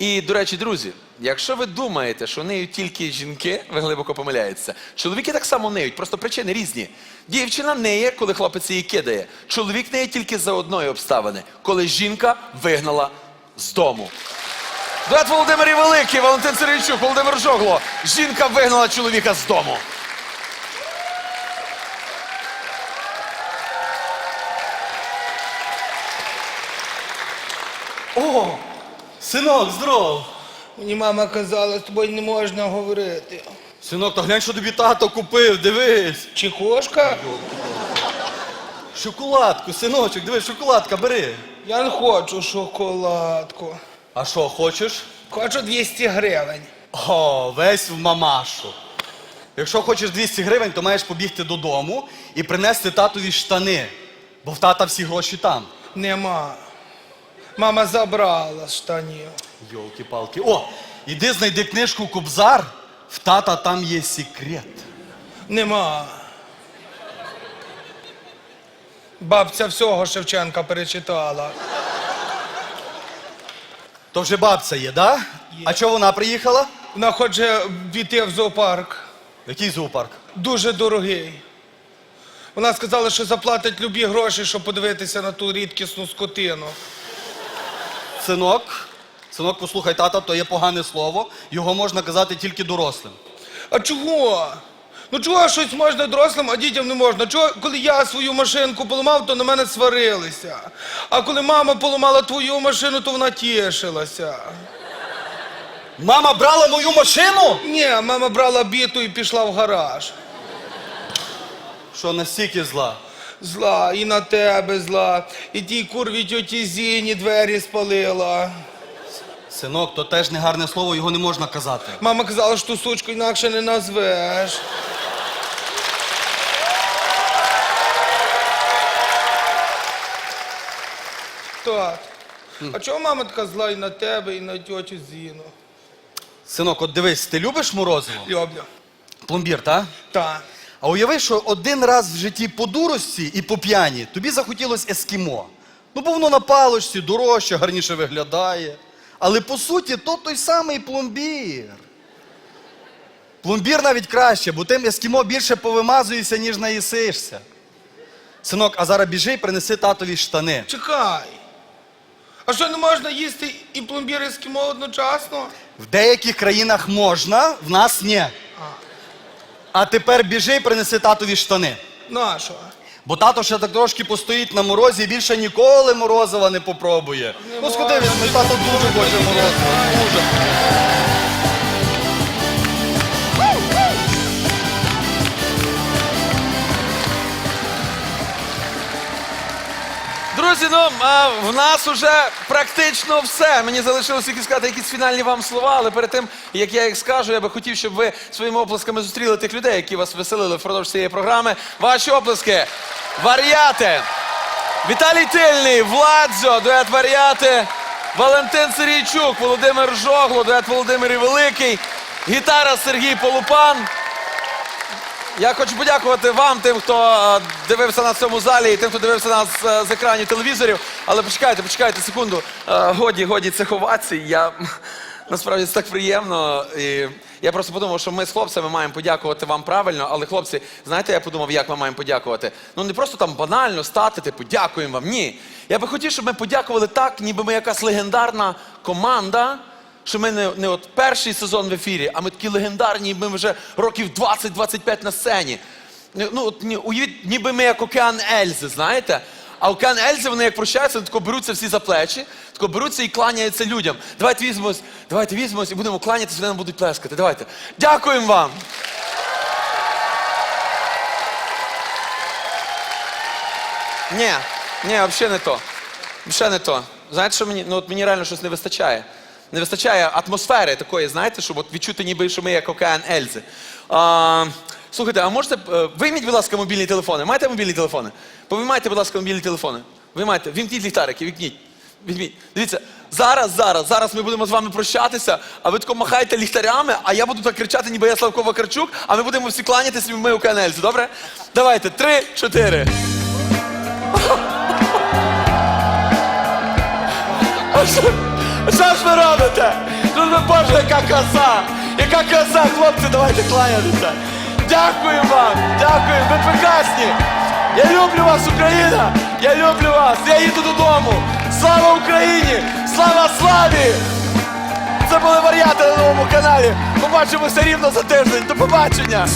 І, до речі, друзі, якщо ви думаєте, що неють тільки жінки, ви глибоко помиляєтеся. Чоловіки так само неють, просто причини різні. Дівчина неє, коли хлопець її кидає. Чоловік неє тільки за одної обставини, коли жінка вигнала з дому. Дует Володимир Великий, Валентин Сергійчук, Володимир Жогло. Жінка вигнала чоловіка з дому. О, синок, здоров. Мені мама казала, з тобою не можна говорити. Синок, то глянь, що тобі тато купив, дивись. Чи кошка? Шоколадку, синочок, дивись, шоколадка, бери. Я не хочу шоколадку. А що, хочеш? Хочу 200 гривень. О, весь в мамашу. Якщо хочеш 200 гривень, то маєш побігти додому і принести татові штани. Бо в тата всі гроші там. Нема. Мама забрала з штанів. Йолки-палки. О, іди знайди книжку Кобзар. В тата там є секрет. Нема. Бабця всього Шевченка перечитала. То вже бабця є, да? Є. А чого вона приїхала? Вона хоче піти в зоопарк. Який зоопарк? Дуже дорогий. Вона сказала, що заплатить любі гроші, щоб подивитися на ту рідкісну скотину. Синок, синок, послухай, тата, то є погане слово. Його можна казати тільки дорослим. А чого? Ну чого щось можна дорослим, а дітям не можна? Чого, коли я свою машинку поламав, то на мене сварилися. А коли мама поламала твою машину, то вона тішилася. Мама брала мою машину? Ні, мама брала біту і пішла в гараж. Що настільки зла? Зла, і на тебе зла, і тій курві тьоті Зіні двері спалила. Синок, то теж не гарне слово, його не можна казати. Мама казала, що ту сучку інакше не назвеш. Так. А чого мама така зла і на тебе, і на тьотю Зіну? Синок, от дивись, ти любиш морозиво? Люблю. Пломбір, та? Так. А уяви, що один раз в житті по дурості і по п'яні тобі захотілось ескімо. Ну, бо воно на палочці дорожче, гарніше виглядає. Але по суті, то той самий пломбір. Пломбір навіть краще, бо тим ескімо більше повимазуєшся, ніж наїсишся. Синок, а зараз біжи і принеси татові штани. Чекай. А що не можна їсти і пломбір ескімо одночасно? В деяких країнах можна, в нас ні. А тепер біжи і принеси татові штани. Нащо? Бо тато ще так трошки постоїть на морозі і більше ніколи морозива не попробує. Не ну сходи, ми тато дуже хоче морозива. Дуже. Друзі, ну в нас уже практично все. Мені залишилося тільки сказати якісь фінальні вам слова, але перед тим, як я їх скажу, я би хотів, щоб ви своїми оплесками зустріли тих людей, які вас веселили впродовж цієї програми. Ваші оплески. Варіати. Віталій Тильний, Владзо, дует Варіати, Валентин Сергійчук, Володимир Жогло, дует Володимир Великий, гітара Сергій Полупан. Я хочу подякувати вам, тим, хто е, дивився нас в цьому залі, і тим, хто дивився нас е, з екранів телевізорів. Але почекайте, почекайте секунду. Е, Годі, годі це ховатися. Я насправді це так приємно. І я просто подумав, що ми з хлопцями маємо подякувати вам правильно. Але хлопці, знаєте, я подумав, як ми маємо подякувати. Ну не просто там банально стати, типу, дякуємо вам. Ні. Я би хотів, щоб ми подякували так, ніби ми якась легендарна команда. Що ми не, не от перший сезон в ефірі, а ми такі легендарні, ми вже років 20-25 на сцені. Ну, от, уявіть, ніби ми як океан Ельзи, знаєте? А океан Ельзи, вони як прощаються, вони тако беруться всі за плечі, тако беруться і кланяються людям. Давайте візьмемось, давайте візьмемось і будемо кланятися, вони нам будуть плескати. Давайте. Дякуємо вам! Ні, ні, взагалі не то. Взагалі не то. Знаєте, що мені? Ну от мені реально щось не вистачає. Не вистачає атмосфери такої, знаєте, щоб от відчути, ніби що ми як океан Ельзи. А, слухайте, а можете. е, Вийміть, будь ласка, мобільні телефони. Маєте мобільні телефони? Повиймайте, будь ласка, мобільні телефони. Виймайте, вімкніть ліхтарики. Візьміть. Дивіться, зараз, зараз, зараз ми будемо з вами прощатися, а ви тако махаєте ліхтарями, а я буду так кричати, ніби я Славко Вакарчук, а ми будемо всі кланятися, ми океан Ельзи, добре? Давайте, три, чотири. А що? Ж ви робите? Ну ви боже, яка краса! Яка краса, хлопці, давайте кланятися. Дякую вам, дякую, ви прекрасні. Я люблю вас, Україна! Я люблю вас! Я їду додому! Слава Україні! Слава славі! Це були варіанти на новому каналі. Побачимося рівно за тиждень. До побачення!